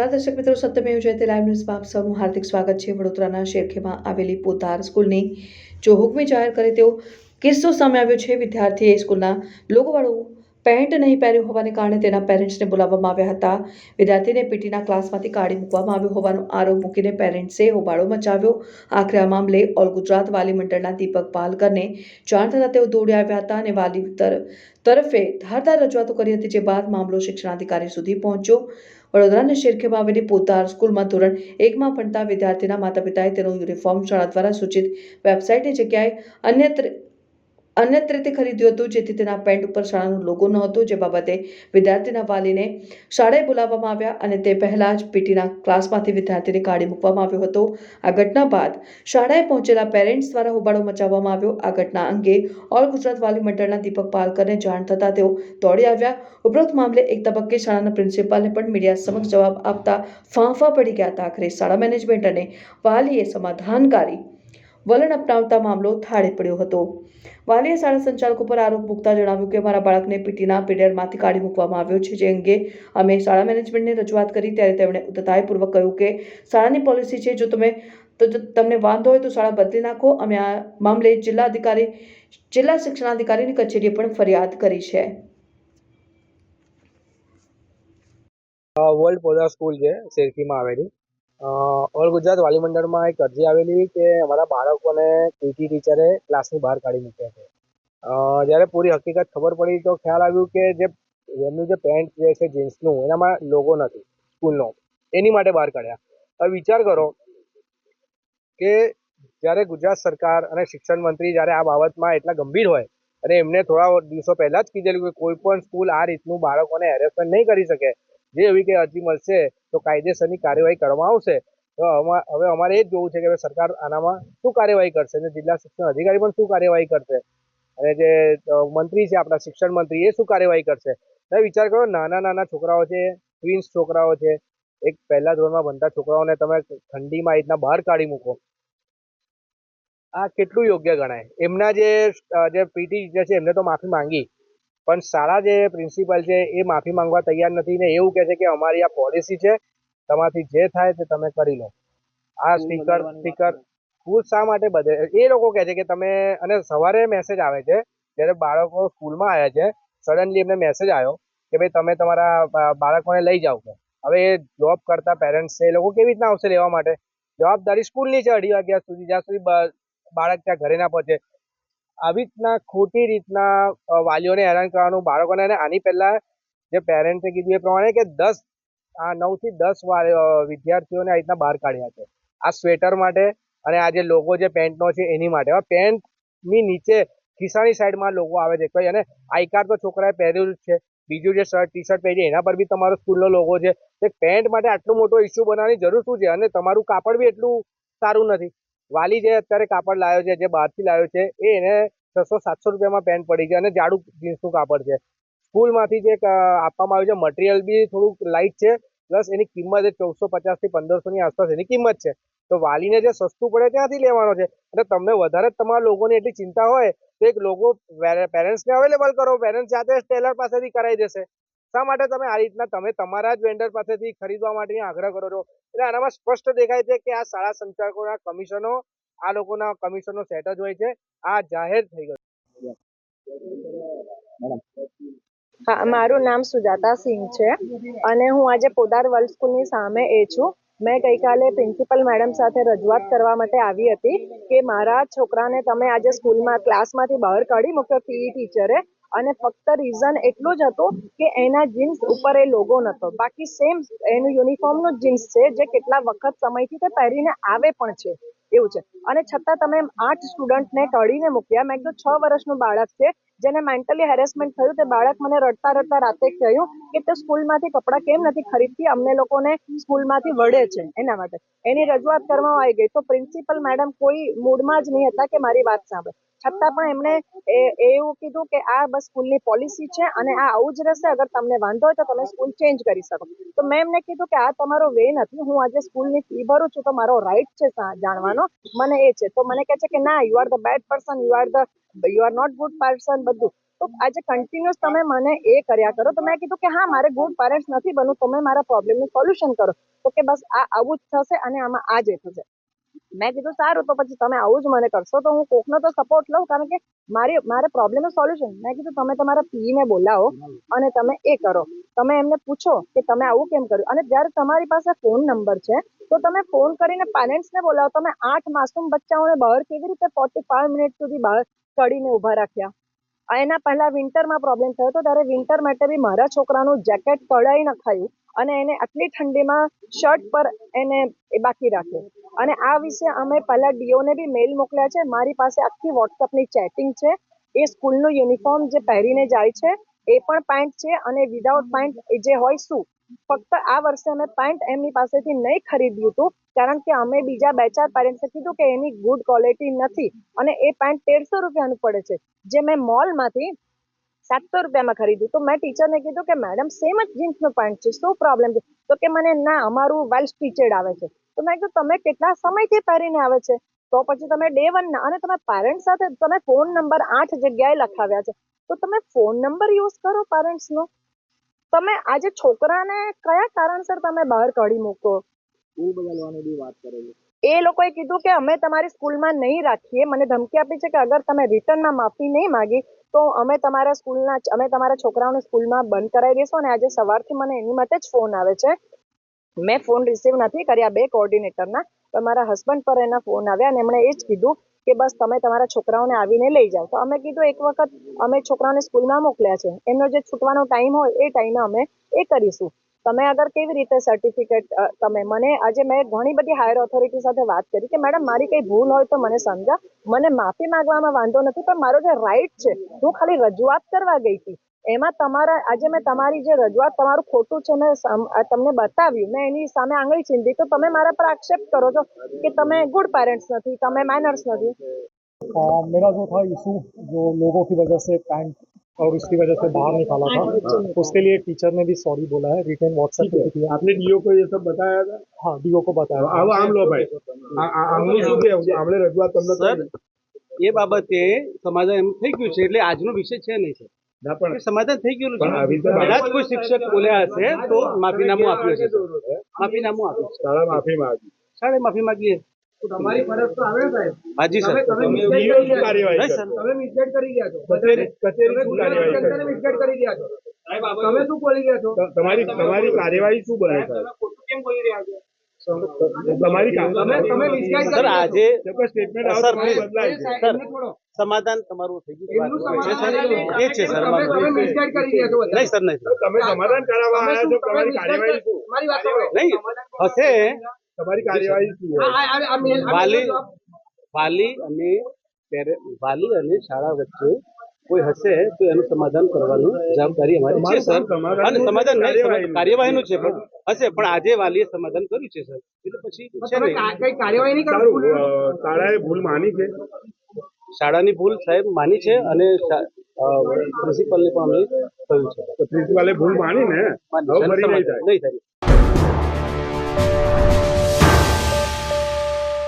નમસ્કાર. દર્શક મિત્રો સત્યમેવ જયતે લાઈવ ન્યૂઝમાં આપ સૌનું હાર્દિક સ્વાગત છે. વડોદરાના શેરખેમાં આવેલી પોતાર સ્કૂલની જો હુકમી જાહેર કરે તેવો કિસ્સો સામે આવ્યો છે. વિદ્યાર્થીએ સ્કૂલના લોગોવાળું પેન્ટ નહીં પહેર્યું હોવાને કારણે તેના પેરેન્ટ્સને બોલાવવામાં આવ્યા હતા. વિદ્યાર્થીને પીટીના ક્લાસમાંથી કાઢી મૂકવામાં આવ્યો હોવાનો આરોપ મૂકીને પેરેન્ટ્સે હોબાળો મચાવ્યો. આખરે આ મામલે ઓલ ગુજરાત વાલી મંડળના દીપક પાલકરને જાણ થતાં તેઓ દોડી આવ્યા હતા અને વાલી તર- તરફે ધારદાર રજૂઆતો કરી હતી જે બાદ મામલો શિક્ષણાધિકારી સુધી પહોંચ્યો. વડોદરાના શેરખેમાં આવેલી પોતાર સ્કૂલમાં ધોરણ એકમાં ભણતા વિદ્યાર્થીના માતા પિતાએ તેનો યુનિફોર્મ શાળા દ્વારા સૂચિત વેબસાઇટની જગ્યાએ અન્યત્ર અન્યત્ર રીતે ખરીદ્યું હતું, જેથી તેના પેન્ટ ઉપર શાળાનો લોગો ન હતો, જે બાબતે વિદ્યાર્થીના વાલીને શાળાએ બોલાવવામાં આવ્યા અને તે પહેલા જ પીટીના ક્લાસમાંથી વિદ્યાર્થીને કાઢી મૂકવામાં આવ્યો હતો. આ ઘટના બાદ શાળાએ પહોંચેલા પેરેન્ટ્સ દ્વારા હોબાળો મચાવવામાં આવ્યો. આ ઘટના અંગે ઓલ ગુજરાત વાલી મંડળના દીપક પાલકરને જાણ થતાં તેઓ દોડી આવ્યા. ઉપરોક્ત મામલે એક તબક્કે શાળાના પ્રિન્સિપાલને પણ મીડિયા સમક્ષ જવાબ આપતા ફાંફા પડી ગયા હતા. આખરે શાળા મેનેજમેન્ટ અને વાલીએ સમાધાનકારી વલણ અપનાવતા મામલો થાળે પડ્યો હતો. વાલીએ શાળા સંચાલકો પર આરોપ મૂકતા જણાવ્યું કે, મારા બાળકને પીટીના પીરિયડમાંથી કાઢી મૂકવામાં આવ્યો છે, જે અંગે અમે શાળા મેનેજમેન્ટને રજૂઆત કરી ત્યારે તેમણે ઉદ્ધતાઈપૂર્વક કહ્યું કે, શાળાની પોલિસી છે, જો તમે, તો જો તમને વાંધો હોય તો શાળા બદલી નાખો. અમે આ મામલે જિલ્લા અધિકારી, જિલ્લા શિક્ષણાધિકારીની કચેરીએ પણ ફરિયાદ કરી છે. વર્લ્ડ પોદા સ્કૂલ છે, શેરખીમાં આવેલી. ઓલ ગુજરાત વાલી મંડળમાં એક અરજી આવેલી કે અમારા બાળકોને પીટી ટીચરે ક્લાસની બહાર કાઢી મૂક્યા છે. જ્યારે પૂરી હકીકત ખબર પડી તો ખ્યાલ આવ્યું કે જે એમનું જે પેન્ટ જે છે જીન્સનું, એનામાં લોગો નથી, સ્કૂલનો. એની માટે બહાર કાઢ્યા. હવે વિચાર કરો કે જ્યારે ગુજરાત સરકાર અને શિક્ષણ મંત્રી જ્યારે આ બાબતમાં એટલા ગંભીર હોય અને એમને થોડા દિવસો પહેલા જ કીધેલું કે કોઈ પણ સ્કૂલ આ રીતનું બાળકોને હેરેસમેન્ટ નહીં કરી શકે જે એવી કંઈ અરજી મળશે, તો કાયદેસરની કાર્યવાહી કરવામાં આવશે. તો હવે અમારે એ જ જોવું છે કે સરકાર આનામાં શું કાર્યવાહી કરશે અને જિલ્લા શિક્ષણ અધિકારી પણ શું કાર્યવાહી કરશે? અને જે મંત્રી છે આપણા શિક્ષણ મંત્રી, એ શું કાર્યવાહી કરશે? તમે વિચાર કરો, નાના નાના છોકરાઓ છે ટ્વિન્સ છોકરાઓ છે, એક પહેલા ધોરણમાં ભણતા છોકરાઓને તમે ઠંડીમાં આ રીતના બહાર કાઢી મૂકો. આ કેટલું યોગ્ય ગણાય? એમના જે જે પીટી ટીચર છે, એમને તો માફી માંગી. પણ શાળા જે પ્રિન્સિપલ છે એ માફી માંગવા તૈયાર નથી ને એવું કહે છે કે અમારી આ પોલિસી છે તમારાથી જે થાય તે તમે કરી લો. આ સ્પીકર સ્પીકર સ્કૂલ શા માટે બધે? એ લોકો કહે છે કે તમે અને સવારે મેસેજ આવે છે જ્યારે બાળકો સ્કૂલમાં આવ્યા છે સડનલી એમને મેસેજ આવ્યો કે ભાઈ તમે તમારા બાળકોને લઈ જાઓ કે હવે એ જોબ કરતા પેરેન્ટ્સ છે એ લોકો કેવી રીતના આવશે લેવા માટે? જવાબદારી સ્કૂલની છે અઢી વાગ્યા સુધી જ્યાં સુધી બાળક ત્યાં ઘરે ના પહોંચે. આવી રીતના ખોટી રીતના વાલીઓને હેરાન કરવાનું, બાળકોને, અને આની પહેલાં જે પેરેન્ટ્સે કીધું એ પ્રમાણે કે દસ, આ નવથી દસ વિદ્યાર્થીઓને આ રીતના બહાર કાઢ્યા છે. આ સ્વેટર માટે અને આ જે લોકો જે પેન્ટનો છે એની માટે. હવે પેન્ટની નીચે ખિસ્સાની સાઈડમાં લોકો આવે છે કઈ અને આઈ કાર્ડ તો છોકરાએ પહેર્યું જ છે. બીજું જે શર્ટ ટી શર્ટ પહેરી એના પર બી તમારો સ્કૂલનો લોગો છે. તે પેન્ટ માટે આટલો મોટો ઇસ્યુ બનાવવાની જરૂર શું છે? અને તમારું કાપડ બી એટલું સારું નથી. વાલી જે અત્યારે કાપડ લાવ્યો છે, જે બહારથી લાવ્યો છે એને છસો સાતસો રૂપિયામાં પેન્ટ પડી છે અને જાડું જીન્સનું કાપડ છે. સ્કૂલમાંથી જે આપવામાં આવ્યું છે, મટીરિયલ બી થોડુંક લાઇટ છે, પ્લસ એની કિંમત એ ચૌદસો પચાસથી પંદરસોની આસપાસ એની કિંમત છે. તો વાલીને જે સસ્તું પડે ત્યાંથી લેવાનો છે. અને તમને વધારે તમારા લોકોની એટલી ચિંતા હોય, તો એક લોગો પેરેન્ટ્સને અવેલેબલ કરો પેરેન્ટ્સ જાતે ટેલર પાસેથી કરાવી દેશે. શા માટે તમે આ રીતના તમે તમારા જ વેન્ડર પાસેથી ખરીદવા માટે આગ્રહ કરો છો? એટલે આનામાં સ્પષ્ટ દેખાય છે કે આ શાળા સંચાલકોના કમિશનો, આ લોકોના કમિશનો સેટ જ હોય છે. આ જાહેર થઈ ગયું. હા, મારું નામ સુજાતા સિંહ છે અને હું આજે પોદાર વર્લ્ડ સ્કૂલની સામે એ છું. મેં ગઈકાલે પ્રિન્સિપલ મેડમ સાથે રજૂઆત કરવા માટે આવી હતી કે મારા છોકરાને તમે આજે સ્કૂલમાં, ક્લાસમાંથી બહાર કાઢી મૂક્યો પીઈ ટીચરે. અને ફક્ત રીઝન એટલું જ હતું કે એના જીન્સ ઉપર એ લોગો નતો. બાકી સેમ એનું યુનિફોર્મનો જીન્સ છે, જે કેટલા વખત સમયથી તે પહેરીને આવે પણ છે. એવું છે. અને છતાં તમે આઠ સ્ટુડન્ટને ટળીને મૂક્યા. મેં કીધું છ વર્ષનું બાળક છે, જેને મેન્ટલી હેરેસમેન્ટ થયું. તે બાળક મને રડતા રડતા રાતે કહ્યું કે તે સ્કૂલમાંથી કપડાં કેમ નથી ખરીદતી? અમને લોકોને સ્કૂલમાંથી વળે છે, એના માટે. એની રજૂઆત કરવામાં આવી ગઈ. તો પ્રિન્સિપલ મેડમ કોઈ મૂડમાં જ નહીં હતા કે મારી વાત સાંભળે. છતાં પણ એમણે એવું કીધું કે આ બસ સ્કૂલની પોલિસી છે અને આ આવું જ રહેશે અગર તમને વાંધો હોય તો તમે સ્કૂલ ચેન્જ કરી શકો. તો મેં એમને કીધું કે આ તમારો વે નથી, હું આજે સ્કૂલની ફી ભરું છું તો મારો રાઈટ છે જાણવાનો. મને એ છે. તો મને કહે છે કે ના you are the bad person you are the you are not good person બધું. તો આજે કન્ટિન્યુઅસ તમે મને એ કર્યા કરો. તો મેં કીધું કે હા, મારે ગુડ પેરેન્ટ્સ નથી બનવું તમે મારા પ્રોબ્લેમનું સોલ્યુશન કરો. તો કે બસ આ, આવું જ થશે અને આમાં આ જ થશે. મેં કીધું, સારું, તો પછી તમે આવું જ મને કરશો, તો હું કોકનો તો સપોર્ટ લઉં, કારણ કે મારી, મારે પ્રોબ્લેમનું સોલ્યુશન મેં કીધું, તમે તમારા પીને બોલાવો અને તમે એ કરો. તમે એમને પૂછો કે તમે આવું કેમ કર્યું? અને જ્યારે તમારી પાસે ફોન નંબર છે, તો તમે ફોન કરીને પેરેન્ટ્સને બોલાવો. તમે આઠ માસૂમ બચ્ચાઓને બહાર કેવી રીતે ફોર્ટી ફાઈવ મિનિટ સુધી બહાર કડીને ઊભા રાખ્યા? એના પહેલા વિન્ટરમાં પ્રોબ્લેમ થયો હતો, ત્યારે વિન્ટર માટે બી મારા છોકરાનું જેકેટ કઢાઈ નખાયું અને એને આટલી ઠંડીમાં શર્ટ પર એને બાકી રાખ્યો. અને આ વિશે અમે પહેલા ડીઓને બી મેલ મોકલ્યા છે. મારી પાસે આખી વોટ્સઅપની ચેટિંગ છે. એ સ્કૂલનું યુનિફોર્મ જે પહેરીને જાય છે, એ પણ પેન્ટ છે અને વિધાઉટ પેન્ટ જે હોય શું? ફક્ત આ વર્ષે અમે પેન્ટ એમની પાસેથી નહીં ખરીદ્યું હતું, કારણ કે અમે બીજા બે ચાર પેરેન્ટ્સે કીધું કે એની ગુડ ક્વોલિટી નથી અને એ પેન્ટ તેરસો રૂપિયાનું પડે છે. જે મેં મોલમાંથી સાતસો રૂપિયામાં ખરીદ્યું તો મેં ટીચરને કીધું કે મેડમ સેમ જ જીન્સનું પેન્ટ છે. શું પ્રોબ્લેમ છે? તો કે મને, ના, અમારું વેલ સ્ટીચેડ આવે છે. તો મેં કીધું તમે કેટલા સમયથી પહેરીને આવે છે? તો પછી તમે ડે વનના અને તમે પેરેન્ટ્સ સાથે તમે ફોન નંબર આઠ જગ્યાએ લખાવ્યા છે. તો તમે ફોન નંબર યુઝ કરો પેરેન્ટ્સનો તમે આજે છોકરાને કયા કારણસર તમે બહાર કાઢી મૂકો? સ્કૂલ બદલવાની બી વાત કરે એ લોકોએ કીધું કે અમે તમારી સ્કૂલમાં નહીં રાખીએ. મને ધમકી આપી છે કે અગર તમે રિટર્નમાં માફી નહીં માગી તો અમે તમારા સ્કૂલના અમે તમારા છોકરાઓને સ્કૂલમાં બંધ કરાવી દઈશું અને આજે સવારથી મને એની માટે જ ફોન આવે છે. મેં ફોન રિસીવ નથી કર્યા બે કોઓર્ડિનેટરના પણ મારા હસબન્ડ પર એના ફોન આવ્યા અને એમણે એ જ કીધું કે બસ તમે તમારા છોકરાઓને આવીને લઈ જાઓ. તો અમે કીધું એક વખત અમે છોકરાઓને સ્કૂલમાં મોકલ્યા છે. એમનો જે છૂટવાનો ટાઈમ હોય એ ટાઈમે અમે એ કરીશું. તમે અગર કેવી રીતે સર્ટિફિકેટ તમે મને આજે મેં ઘણી બધી હાયર ઓથોરિટી સાથે વાત કરી કે મેડમ, મારી કઈ ભૂલ હોય તો મને સમજા મને માફી માંગવામાં વાંધો નથી, પણ મારો જે રાઈટ છે, હું ખાલી રજૂઆત કરવા ગઈ હતી. એમાં તમારા આજે મેં તમારી જે રજૂઆત તમારું ખોટું છે મેં સમ- આ તમને બતાવ્યું મેં એની સામે આંગળી ચીંધી તો તમે મારા પર આક્ષેપ કરો છો કે તમે ગુડ પેરેન્ટ્સ નથી તમે મેનર્સ નથી आ, मेरा जो था इशू जो लोगों की वजह से पैंट और उसकी वजह से बाहर निकाला था उसके लिए टीचर ने भी सॉरी बोला है रिटर्न व्हाट्सएप पे किया आपने डीओ को ये सब बताया था हाँ डीओ को बताया હવે આમ લો ભાઈ આ- આ- આમનું શું કેવું છે આપણે રજૂઆત તમને સર, કરી. એ બાબતે સમાધાન એમ થઈ ગયું છે એટલે આજનો વિષય છે નહીં સર ના પણ એ સમાધાન થઈ રીતે કદાચ કોઈ શિક્ષક બોલ્યા હશે તો માફીનામું આપ્યું છે માફીનામું આપ્યું શાળા માફી માંગી. શાળે માફી માંગીએ. તમારી ફરજ તો આવે સાહેબ. હાજી સર તમે DO મિસગાઈડ શું કરી કાર્યવાહી. તમે મિસગાઈડ કરી ગયા છો. કચેરી કચેરી શું તમે કાર્યવાહી? મિસગાઈડ કરી રહ્યા છો. તમે શું બોલી ગયા છો? તમારી તમારી કાર્યવાહી શું બને સાહેબ? તમારી કા- તમે તમે મિસગાઈડ સર આજે ચોક્કસ statement આવે સર, તો please. બદલાય છે. સર સમાધાન તમારું થઈ ગયું છે એ છે સર. નહીં સર નહીં. નહીં હશે. તમારી કાર્યવાહી વાલી વાલી અને વાલી અને શાળા વચ્ચે કોઈ હશે તો એનું સમાધાન કરવાનું જવાબદારી અમારી છે સર. અને સમાધાન નહીં કાર્યવાહીનું. કાર્યવાહીનું છે પણ હશે પણ આજે વાલીએ સમાધાન કર્યું છે સર. એટલે પછી છે નહીં કાર્યવાહી નહીં કરો શાળાએ ભૂલ માની છે. શાળાની ભૂલ સાહેબ માની છે અને પ્રિન્સિપલને પણ અમે કહ્યું છે. પ્રિન્સિપાલે ભૂલ માની ને નહીં થાય.